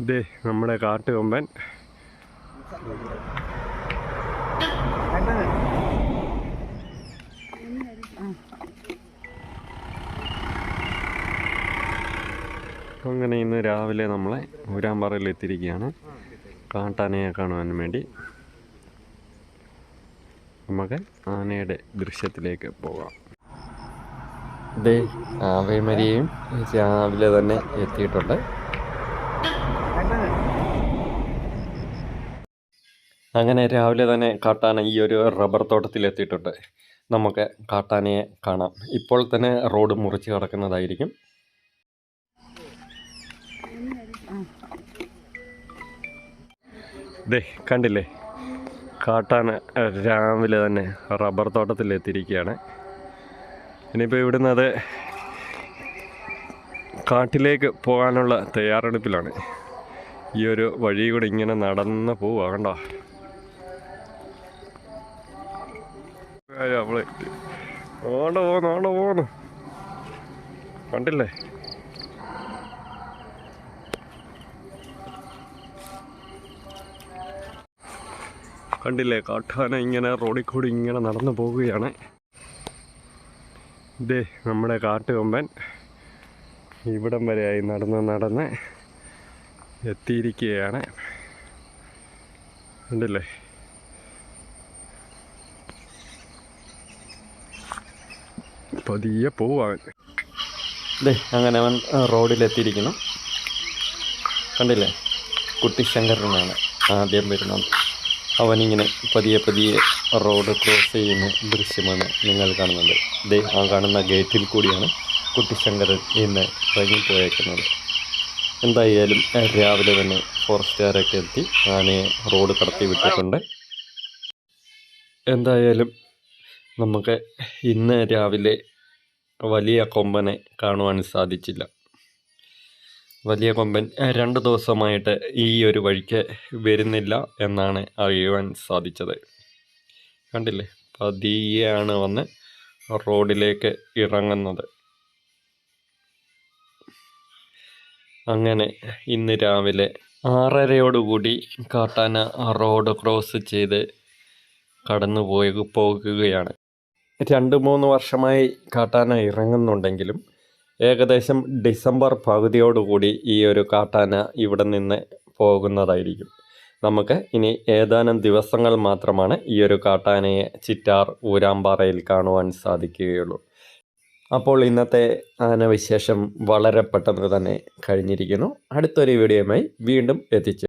ഇതേ നമ്മുടെ കാട്ടുകൊമ്പൻ. അങ്ങനെ ഇന്ന് രാവിലെ നമ്മളെ ഊരാമ്പാറയിൽ എത്തിയിരിക്കുകയാണ് കാട്ടാനയെ കാണുവാൻ വേണ്ടി. നമുക്ക് ആനയുടെ ദൃശ്യത്തിലേക്ക് പോകാം. ഇതേ ആവേമരിയും രാവിലെ തന്നെ എത്തിയിട്ടുണ്ട്. അങ്ങനെ രാവിലെ തന്നെ കാട്ടാന ഈ ഒരു റബ്ബർ തോട്ടത്തിൽ എത്തിയിട്ടുണ്ട് നമുക്ക് കാട്ടാനയെ കാണാം. ഇപ്പോൾ തന്നെ റോഡ് മുറിച്ച് കിടക്കുന്നതായിരിക്കും. ദേ കണ്ടില്ലേ? കാട്ടാന രാവിലെ തന്നെ റബ്ബർ തോട്ടത്തിൽ എത്തിയിരിക്കുകയാണ് ഇനിയിപ്പോൾ ഇവിടുന്ന് അത് കാട്ടിലേക്ക് പോകാനുള്ള തയ്യാറെടുപ്പിലാണ്. ഈ ഒരു വഴി കൂടെ ഇങ്ങനെ നടന്ന് പോവുക കണ്ടോ? അയ്യോ, അവൾ. ഓണ്ട പോന്നു ഓണ്ട പോന്നു കണ്ടില്ലേ? കണ്ടില്ലേ? കാട്ടാന ഇങ്ങനെ റോഡിൽ കൂടി ഇങ്ങനെ നടന്നു പോവുകയാണ്. ഇതേ നമ്മുടെ കാട്ടുകൊമ്പൻ ഇവിടം വരെയായി നടന്ന് നടന്ന് എത്തിയിരിക്കുകയാണ്. കണ്ടില്ലേ? പതിയെ പോവാൻ. ദേ അങ്ങനെ അവൻ റോഡിലെത്തിയിരിക്കുന്നു. കണ്ടില്ലേ? കുട്ടി ശങ്കരനാണ് ആദ്യം വരുന്നത്. അവനിങ്ങനെ പതിയെ പതിയെ റോഡ് ക്രോസ് ചെയ്യുന്ന ദൃശ്യമാണ് നിങ്ങൾ കാണുന്നത്. ദേ ആ കാണുന്ന ഗേറ്റിൽ കൂടിയാണ് കുട്ടിശങ്കരൻ ഇന്ന് ഇറങ്ങിപ്പോയേക്കുന്നത്. എന്തായാലും രാവിലെ തന്നെ ഫോറസ്റ്റുകാരൊക്കെ എത്തി ആനയെ റോഡ് കടത്തി വിട്ടിട്ടുണ്ട്. എന്തായാലും നമുക്ക് ഇന്ന് രാവിലെ വലിയ കൊമ്പനെ കാണുവാൻ സാധിച്ചില്ല. വലിയ കൊമ്പൻ രണ്ട് ദിവസമായിട്ട് ഈ ഒരു വഴിക്ക് വരുന്നില്ല എന്നാണ് അറിയുവാൻ സാധിച്ചത്. കണ്ടില്ലേ? പതിയെയാണ് വന്ന് റോഡിലേക്ക് ഇറങ്ങുന്നത്. അങ്ങനെ ഇന്ന് രാവിലെ ആറരയോടുകൂടി കാട്ടാന റോഡ് ക്രോസ് ചെയ്ത് കടന്നു പോയി പോകുകയാണ്. രണ്ട് മൂന്ന് വർഷമായി കാട്ടാന ഇറങ്ങുന്നുണ്ടെങ്കിലും ഏകദേശം ഡിസംബർ പകുതിയോടുകൂടി ഈ ഒരു കാട്ടാന ഇവിടെ നിന്ന് പോകുന്നതായിരിക്കും. നമുക്ക് ഇനി ഏതാനും ദിവസങ്ങൾ മാത്രമാണ് ഈ ഒരു കാട്ടാനയെ ചിറ്റാർ ഊരാമ്പാറയിൽ കാണുവാൻ സാധിക്കുകയുള്ളൂ. അപ്പോൾ ഇന്നത്തെ ആനവിശേഷം വളരെ പെട്ടെന്ന് തന്നെ കഴിഞ്ഞിരിക്കുന്നു. അടുത്തൊരു വീഡിയോയുമായി വീണ്ടും എത്തിച്ചു.